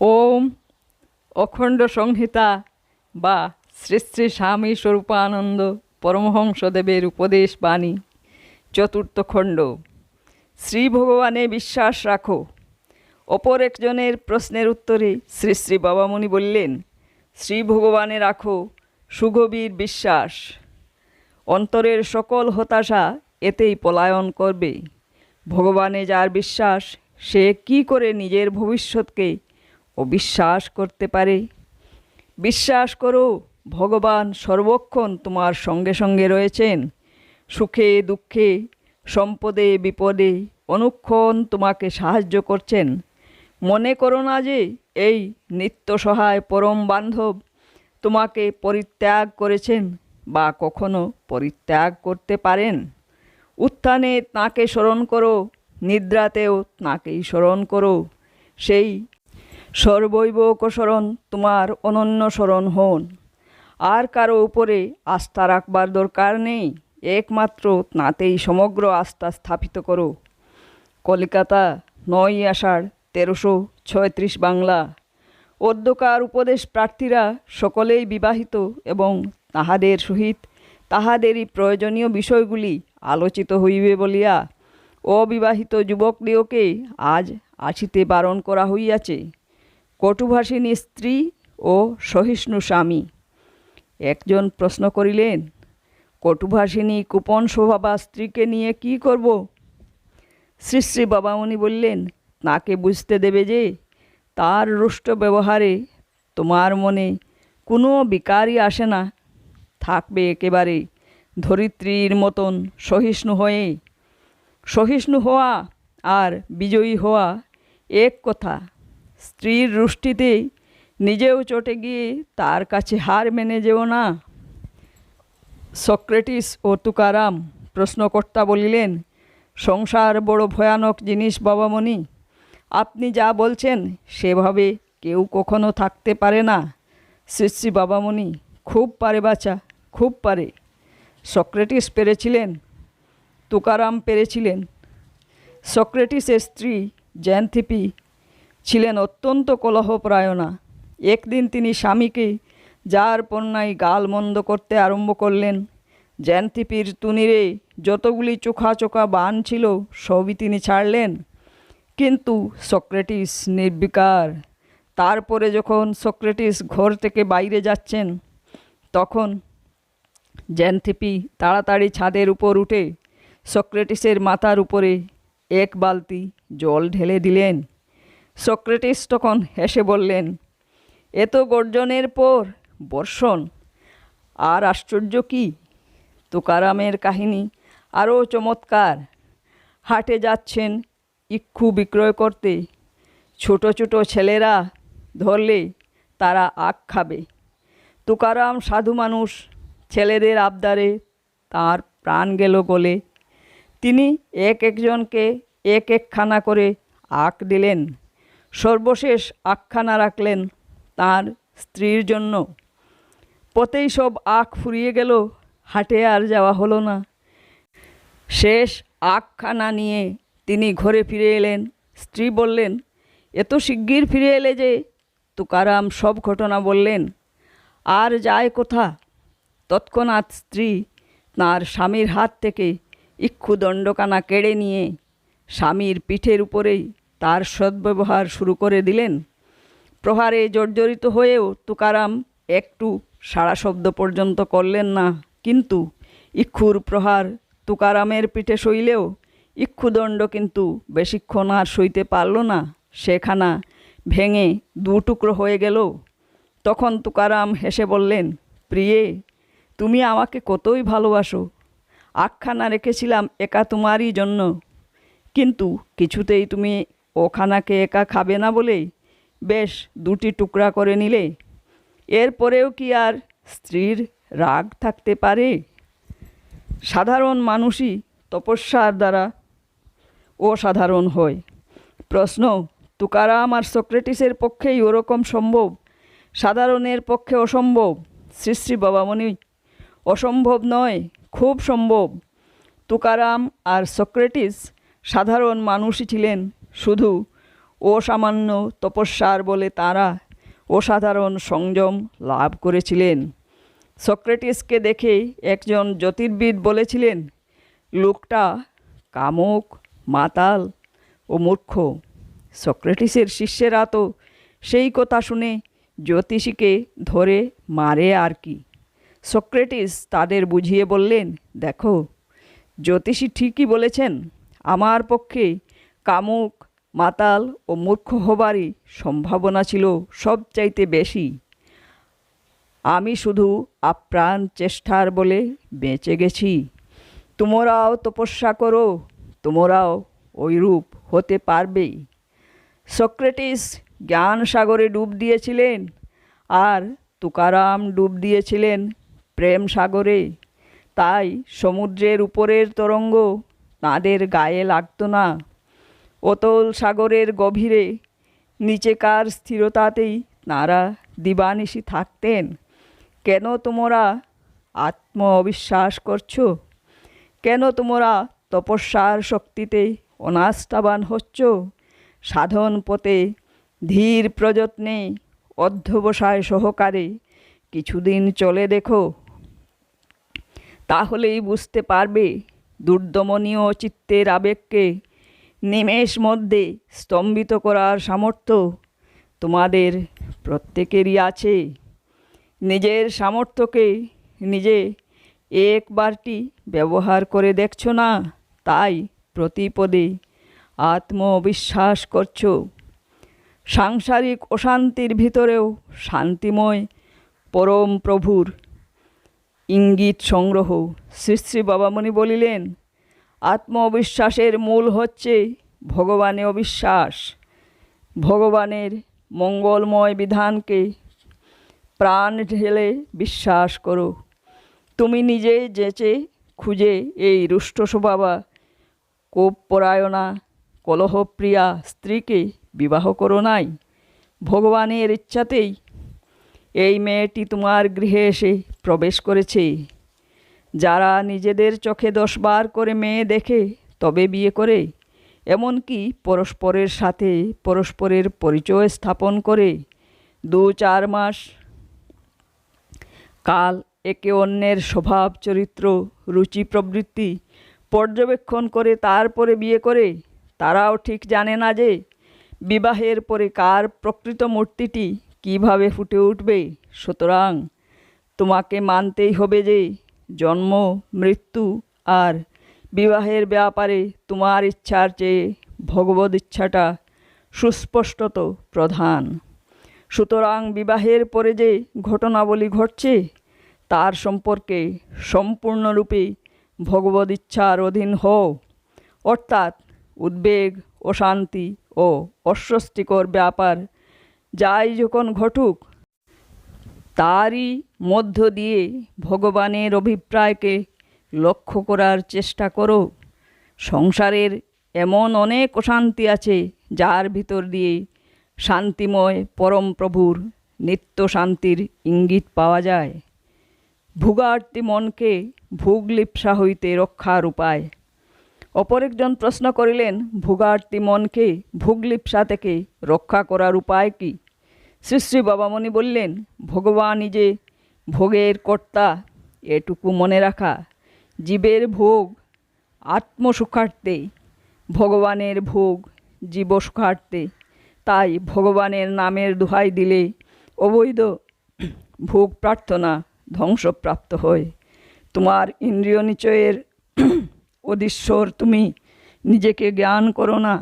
ওম অখণ্ড সংহিতা বা শ্রী শ্রী স্বামী স্বরূপানন্দ পরমহংসদেবের উপদেশ বাণী। চতুর্থ খণ্ড। শ্রী ভগবানে বিশ্বাস রাখো। অপর একজনের প্রশ্নের উত্তরে শ্রী শ্রী বাবামণি বললেন, শ্রী ভগবানে রাখো সুগভীর বিশ্বাস। অন্তরের সকল হতাশা এতেই পলায়ন করবে। ভগবানে যার বিশ্বাস, সে কি করে নিজের ভবিষ্যৎকে অবিশ্বাস করতে পারে। বিশ্বাস করো, ভগবান সর্বক্ষণ তোমার সঙ্গে সঙ্গে রয়েছেন। সুখে, দুঃখে, সম্পদে, বিপদে অনুক্ষণ তোমাকে সাহায্য করছেন। মনে করো না যে এই নিত্য সহায় পরম বান্ধব তোমাকে পরিত্যাগ করেছেন বা কখনো পরিত্যাগ করতে পারেন। উত্থানে তাঁকে স্মরণ করো, নিদ্রাতেও তাঁকেই স্মরণ করো। সেই সর্বৈবক স্মরণ তোমার অনন্য স্মরণ হন। আর কারও উপরে আস্থা রাখবার দরকার নেই, একমাত্র তাঁতেই সমগ্র আস্থা স্থাপিত করো। কলিকাতা নয় আষাঢ় তেরোশো ছয়ত্রিশ বাংলা। অধ্যকার উপদেশ প্রার্থীরা সকলেই বিবাহিত এবং তাহাদের সহিত তাহাদেরই প্রয়োজনীয় বিষয়গুলি আলোচিত হইবে বলিয়া অবিবাহিত যুবকদিওকে আজ আসিতে বারণ করা হইয়াছে। কটুভাষিনী স্ত্রী ও সহিষ্ণু স্বামী। একজন প্রশ্ন করিলেন কটুভাষিনী কুপন স্বভাবা স্ত্রীকে নিয়ে কি করব? শ্রী শ্রী বাবামণি বললেন, তাকে বুঝতে দেবে যে তার রুষ্ট ব্যবহারে তোমার মনে কোনো বিকারই আসে না। থাকবে একেবারে ধরিত্রীর মতন সহিষ্ণু হয়ে। সহিষ্ণু হওয়া আর বিজয়ী হওয়া এক কথা। স্ত্রীর রুষ্টিতে নিজেও চটে গিয়ে তার কাছে হার মেনে যেও না। সক্রেটিস ও তুকারাম প্রশ্নকর্তা বলিলেন, সংসার বড় ভয়ানক জিনিস বাবামণি। আপনি যা বলছেন সেভাবে কেউ কখনো থাকতে পারে না। শ্রী বাবামণি, খুব পারে বাছা, খুব পারে। সক্রেটিস পেরেছিলেন, তুকারাম পেরেছিলেন। সক্রেটিসের স্ত্রী জ্যানথিপি ছিলেন অত্যন্ত কলহপরায়ণা। একদিন তিনি স্বামীকে যার পণ্যায় গাল মন্দ করতে আরম্ভ করলেন জ্যানথিপির তুনিরে যতগুলি চোখা চোখা বান ছিল সবই তিনি ছাড়লেন। কিন্তু সক্রেটিস নির্বিকার, তারপরে যখন সক্রেটিস ঘর থেকে বাইরে যাচ্ছেন, তখন জ্যানথিপি তাড়াতাড়ি ছাদের উপর উঠে সক্রেটিসের মাথার উপরে এক বালতি জল ঢেলে দিলেন। সক্রেটিস তখন হেসে বললেন এত গর্জনের পর বর্ষণ। আর আশ্চর্য কি? তুকারামের কাহিনী আরও চমৎকার। হাটে যাচ্ছেন ইক্ষু বিক্রয় করতে। ছোট ছোট ছেলেরা ধরলে তারা আখ খাবে। তুকারাম সাধু মানুষ, ছেলেদের আবদারে তার প্রাণ গেল গলে। তিনি এক একজনকে এক একখানা করে আখ দিলেন। সর্বশেষ আখখানা রাখলেন তার স্ত্রীর জন্য। পথেই সব আখ ফুরিয়ে গেল, হাটে আর যাওয়া হলো না। শেষ আখখানা নিয়ে তিনি ঘরে ফিরে এলেন। স্ত্রী বললেন, এত শিগগির ফিরে এলে যে? তুকারাম সব ঘটনা বললেন, আর যায় কোথা? তৎক্ষণাৎ স্ত্রী তাঁর স্বামীর হাত থেকে ইক্ষু দণ্ডকানা কেড়ে নিয়ে স্বামীর পিঠের উপরেই তার সদ্ব্যবহার শুরু করে দিলেন। প্রহারে জর্জরিত হয়েও তুকারাম একটু সাড়া শব্দ পর্যন্ত করলেন না। কিন্তু ইক্ষুর প্রহার তুকারামের পিঠে সইলেও ইক্ষুদণ্ড কিন্তু বেশিক্ষণ আর সইতে পারল না। সেখানা ভেঙে দু টুকরো হয়ে গেল। তখন তুকারাম হেসে বললেন, প্রিয়ে, তুমি আমাকে কতই ভালোবাসো। আখ্যানা রেখেছিলাম একা তোমারই জন্য। কিন্তু কিছুতেই তুমি ওখানাকে একা খাবে না বলেই বেশ দুটি টুকরা করে নিলে। এরপরেও কি আর স্ত্রীর রাগ থাকতে পারে? সাধারণ মানুষই তপস্যার দ্বারা অসাধারণ হয়। প্রশ্ন, তুকারাম আর সক্রেটিসের পক্ষেই ওরকম সম্ভব? সাধারণের পক্ষে অসম্ভব? শ্রী শ্রী বাবামণি, অসম্ভব নয়, খুব সম্ভব। তুকারাম আর সক্রেটিস সাধারণ মানুষই ছিলেন। শুধু অসামান্য তপস্যার বলে তাঁরা অসাধারণ সংযম লাভ করেছিলেন। সক্রেটিসকে দেখে একজন জ্যোতির্বিদ বলেছিলেন, লোকটা কামুক, মাতাল ও মূর্খ। সক্রেটিসের শিষ্যেরা তো সেই কথা শুনে জ্যোতিষীকে ধরে মারে আর কি। সক্রেটিস তাদের বুঝিয়ে বললেন, দেখো, জ্যোতিষী ঠিকই বলেছেন, আমার পক্ষে কামুক, মাতাল ও মূর্খ হবারই সম্ভাবনা ছিল সবচাইতে বেশি। আমি শুধু আপ্রাণ চেষ্টার বলে বেঁচে গেছি। তোমরাও তপস্যা করো, তোমরাও ওইরূপ হতে পারবেই সক্রেটিস জ্ঞান সাগরে ডুব দিয়েছিলেন আর তুকারাম ডুব দিয়েছিলেন প্রেম সাগরে। তাই সমুদ্রের উপরের তরঙ্গ তাঁদের গায়ে লাগতো না। অতল সাগরের গভীরে, নিচেকার স্থিরতাতেই তাঁরা দিবানিশি থাকতেন। কেন তোমরা আত্ম অবিশ্বাস করছ? কেন তোমরা তপস্যার শক্তিতে অনাস্থাবান হচ্ছ? সাধন পথে ধীর প্রযত্নে অধ্যবসায় সহকারে কিছুদিন চলে দেখো। তাহলেই বুঝতে পারবে দুর্দমনীয় চিত্তের আবেগকে নিমেষ মধ্যে স্তম্ভিত করার সামর্থ্য তোমাদের প্রত্যেকেরই আছে। নিজের সামর্থ্যকে নিজে একবারটি ব্যবহার করে দেখছ না? তাই প্রতিপদে আত্মবিশ্বাস করছ। সাংসারিক অশান্তির ভিতরেও শান্তিময় পরম প্রভুর ইঙ্গিত সংগ্রহ। শ্রী শ্রী বাবামণি বলিলেন আত্মবিশ্বাসের মূল হচ্ছে ভগবানে অবিশ্বাস। ভগবানের মঙ্গলময় বিধানকে প্রাণ ঢেলে বিশ্বাস করো। তুমি নিজে যেচে খুঁজে এই রুষ্ট স্বভাবা কোপপরায়ণা কলহপ্রিয়া স্ত্রীকে বিবাহ করো নাই। ভগবানের ইচ্ছাতেই এই মেয়েটি তোমার গৃহে এসে প্রবেশ করেছে। যারা নিজেদের চোখে দশবার করে মেয়ে দেখে তবে বিয়ে করে, এমনকি পরস্পরের সাথে পরস্পরের পরিচয় স্থাপন করে, দু চার মাস কাল একে অন্যের স্বভাব, চরিত্র, রুচি, প্রবৃত্তি পর্যবেক্ষণ করে তারপরে বিয়ে করে, তারাও ঠিক জানে না যে বিবাহের পরে কার প্রকৃত মূর্তিটি কীভাবে ফুটে উঠবে। সুতরাং তোমাকে মানতেই হবে যে জন্ম, মৃত্যু আর বিবাহের ব্যাপারে তোমার ইচ্ছার চেয়ে ভগবত ইচ্ছাটা সুস্পষ্টত প্রধান। সুতরাং বিবাহের পরে যে ঘটনাবলী ঘটছে, তার সম্পর্কে সম্পূর্ণরূপে ভগবত ইচ্ছার অধীন হও। অর্থাৎ উদ্বেগ, অশান্তি ও অস্বস্তিকর ব্যাপার যাই যখন ঘটুক তারই মধ্য দিয়ে ভগবানের অভিপ্রায়কে লক্ষ্য করার চেষ্টা করো। সংসারের এমন অনেক অশান্তি আছে যার ভিতর দিয়ে শান্তিময় পরম প্রভুর নিত্য শান্তির ইঙ্গিত পাওয়া যায়। ভোগার্থী মনকে ভোগলিপ্সা হইতে রক্ষার উপায়। অপর একজন প্রশ্ন করিলেন ভোগার্থী মনকে ভোগলিপ্সা থেকে রক্ষা করার উপায় কি? শ্রী শ্রী বাবামণি বললেন, ভগবানই যে ভোগের কর্তা, এটুকু মনে রাখা। জীবের ভোগ আত্মসুখার্থে, ভগবানের ভোগ জীব সুখার্থে তাই ভগবানের নামের দোহাই দিলে অবৈধ ভোগ প্রার্থনা ধ্বংসপ্রাপ্ত হয়। তোমার ইন্দ্রিয় নিচয়ের অধীশ্বর তুমি নিজেকে জ্ঞান করো না।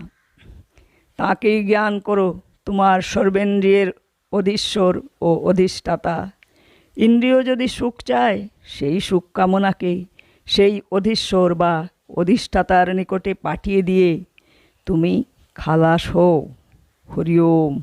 তাকেই জ্ঞান করো, তোমার সর্বেন্দ্রিয়ের অধীশ্বর ও অধিষ্ঠাতা। ইন্দ্রিয় যদি সুখ চায়, সেই সুখ কামনাকে সেই অধীশ্বর বা অধিষ্ঠাতার নিকটে পাঠিয়ে দিয়ে তুমি খালাস হও। হরি ওম।